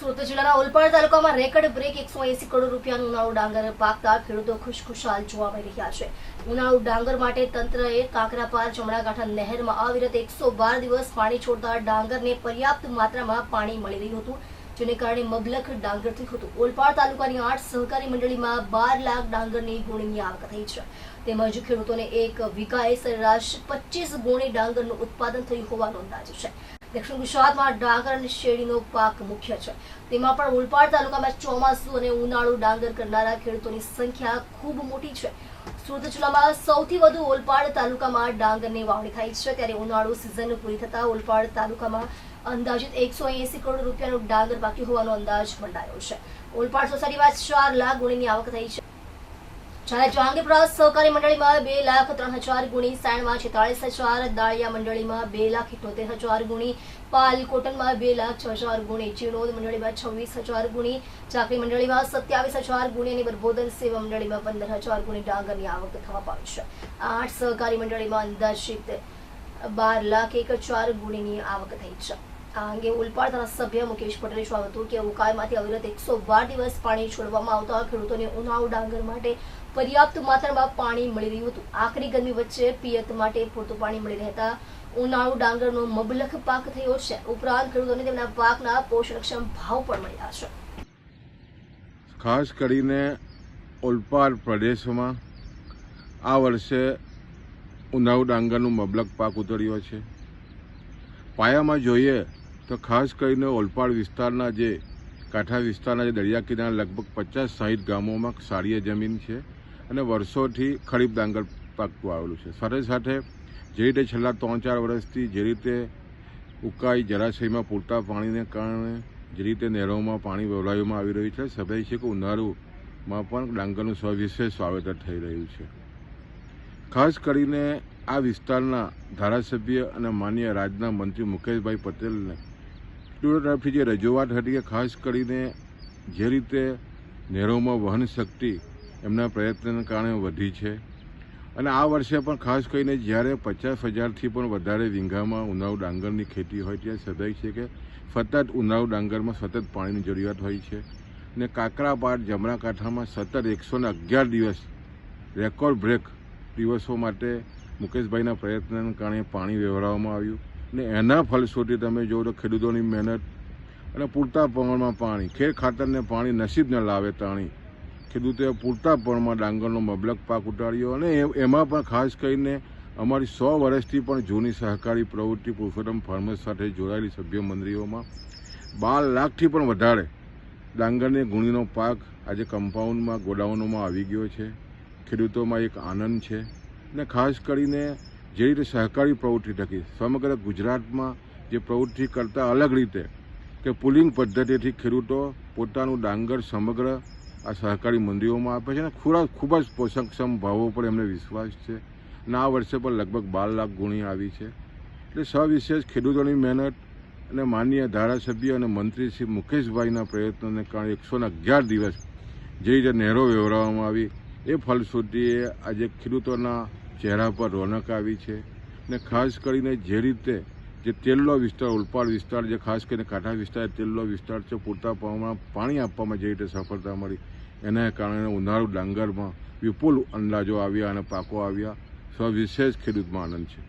સુરત જિલ્લાના ઓલપાડ તાલુકામાં record break એકસો એસી કરોડ રૂપિયાનું ઉનાળુ ડાંગર પાકતા ખેડૂતો ખુશખુશાલ જોવા મળી રહ્યા છે. ઉનાળુ ડાંગર માટે તંત્રએ કાંકરાપાર ચમડાગાંઠા નહેરમાં અવિરત એકસો દિવસ પાણી છોડતા ડાંગરને પર્યાપ્ત માત્રામાં પાણી મળી રહ્યું હતું, જેને કારણે મબલખ ડાંગર થયું હતું. ઓલપાડ તાલુકાની આઠ સહકારી મંડળીમાં બાર લાખ ડાંગરની ગુણીની આવક થઈ છે. તેમજ ખેડૂતોને એક વીઘાએ સરેરાશ પચીસ ગુણી ડાંગરનું ઉત્પાદન થયું હોવાનો અંદાજ છે. દક્ષિણ ગુજરાતમાં ડાંગર અને શેરડીનો પાક મુખ્ય છે. તેમાં પણ ઓલપાડ તાલુકામાં ચોમાસું અને ઉનાળુ ડાંગર કરનારા ખેડૂતોની સંખ્યા ખૂબ મોટી છે. સુરત જિલ્લામાં સૌથી વધુ ઓલપાડ તાલુકામાં ડાંગરની વાવણી થાય છે. ત્યારે ઉનાળુ સિઝન પૂરી થતા ઓલપાડ તાલુકામાં અંદાજિત એકસો એસી કરોડ રૂપિયાનું ડાંગર બાકી હોવાનો અંદાજ મંડાયો છે. ઓલપાડ સોસાયટીમાં ચાર લાખ ગુણીની આવક થઈ છે. જ્યારે જહાંગીરપુરા સહકારી મંડળીમાં બે લાખ ત્રણ હજાર ગુણી સાણમાં છેતાળીસ હજાર, દાળિયા મંડળીમાં બે લાખ ઇઠોતેર હજાર ગુણી પાલ કોટનમાં બે લાખ છ હજાર ગુણી, ચિણોદ મંડળીમાં છવ્વીસ હજાર ગુણી, ચાકરી મંડળીમાં સત્યાવીસ હજાર ગુણી અને બરબોદર સેવા મંડળીમાં પંદર હજાર ગુણી ડાંગરની આવક થવા પામી છે. આઠ સહકારી મંડળીમાં અંદાજિત બાર લાખ એક ચાર ગુણીની આવક થઈ છે. આ અંગે ઉલપાડ ધારાસભ્ય મુકેશ પટેલે જણાવ્યું હતું કે ઉકાઈમાંથી અવિરત એકસો બાર દિવસ પાણી છોડવામાં આવતા ખેડૂતોને ઉનાળુ ડાંગર માટે પર્યાપ્ત માત્રામાં પાણી મળી રહ્યું હતું. આકરી ગરમી વચ્ચે પિયત માટે પૂરતું પાણી મળી રહેતા ઉનાળુ ડાંગરનો મબલખ પાક થયો છે. ઉપરાંત ખેડૂતોને તેમના પાકના પોષણક્ષમ ભાવ પણ મળ્યા છે. ખાસ કરીને ઓલપાડ પ્રદેશમાં આ વર્ષે ઉનાળુ ડાંગરનું મબલક પાક ઉતર્યો છે. પાયામાં જોઈએ તો ખાસ કરીને ઓલપાડ વિસ્તારના જે કાંઠા વિસ્તારના જે દરિયા કિનારા લગભગ પચાસ સાહીઠ ગામોમાં સારીય જમીન છે. અને વર્ષોથી ખરીફ ડાંગર પાકતું આવેલું છે. સાથે સાથે જે રીતે છેલ્લા ત્રણ ચાર વર્ષથી જે રીતે ઉકાઈ જળાશયમાં પૂરતા પાણીને કારણે જે રીતે નહેરોમાં પાણી વેવડાવવામાં આવી રહ્યું છે સભ્ય છે કે ઉનાળુમાં પણ ડાંગરનું સવિશેષ વાવેતર થઈ રહ્યું છે. ખાસ કરીને આ વિસ્તારના ધારાસભ્ય અને માન્ય રાજના મંત્રી મુકેશભાઈ પટેલને તરફથી જે રજૂઆત હતી કે ખાસ કરીને જે રીતે નહેરોમાં વહન શક્તિ એમના પ્રયત્નને કારણે વધી છે. અને આ વર્ષે પણ ખાસ કરીને જ્યારે પચાસ હજારથી પણ વધારે વીંઘામાં ઉનાળુ ડાંગરની ખેતી હોય ત્યારે સદાય છે કે સતત ઉનાળુ ડાંગરમાં સતત પાણીની જરૂરિયાત હોય છે. અને કાકરાપાટ જમણા કાંઠામાં સતત એકસો ને અગિયાર દિવસ રેકોર્ડ બ્રેક દિવસો માટે મુકેશભાઈના પ્રયત્નને કારણે પાણી વ્યવહારવામાં આવ્યું. ને એના ફલશ્રુતિ તમે જુઓ તો ખેડૂતોની મહેનત અને પૂરતા પ્રમાણમાં પાણી, ખેર ખાતરને પાણી નસીબ ન લાવે તાણી. ખેડૂતોએ પૂરતા પ્રમાણમાં ડાંગરનો મબલક પાક ઉટાડ્યો અને એમાં પણ ખાસ કરીને અમારી સો વર્ષથી પણ જૂની સહકારી પ્રવૃત્તિ પુરુષોત્તમ ફાર્મર્સ સાથે જોડાયેલી સભ્ય મંડળીઓમાં બાર લાખથી પણ વધારે ડાંગરની ગુણીનો પાક આજે કમ્પાઉન્ડમાં, ગોડાઉનોમાં આવી ગયો છે. ખેડૂતોમાં એક આનંદ છે અને ખાસ કરીને જે રીતે સહકારી પ્રવૃત્તિ થકી સમગ્ર ગુજરાતમાં જે પ્રવૃત્તિ કરતાં અલગ રીતે કે પુલિંગ પદ્ધતિથી ખેડૂતો પોતાનું ડાંગર સમગ્ર આ સહકારી મંડીઓમાં આપે છે અને ખોરાક ખૂબ જ પોષકક્ષમ ભાવો પર એમને વિશ્વાસ છે. અને આ વર્ષે પણ લગભગ બાર લાખ ગુણી આવી છે. એટલે સવિશેષ ખેડૂતોની મહેનત અને માનનીય ધારાસભ્ય અને મંત્રી શ્રી મુકેશભાઈના પ્રયત્નોને કારણે એકસોને અગિયાર દિવસ જે રીતે નહેરો વ્યવહારવામાં આવી, એ ફલશ્રુતિએ આજે ખેડૂતોના ચહેરા પર રોનક આવી છે. ને ખાસ કરીને જે રીતે જે તેલનો વિસ્તાર, ઉલપાડ વિસ્તાર જે ખાસ કરીને કાંઠા વિસ્તાર તેલનો વિસ્તાર છે, પૂરતા પ્રમાણમાં પાણી આપવામાં જે રીતે સફળતા મળી. એના કારણે ઉનાળુ ડાંગરમાં વિપુલ અંદાજો આવ્યા અને પાકો આવ્યા. સવિશેષ ખેડૂતમાં આનંદ છે.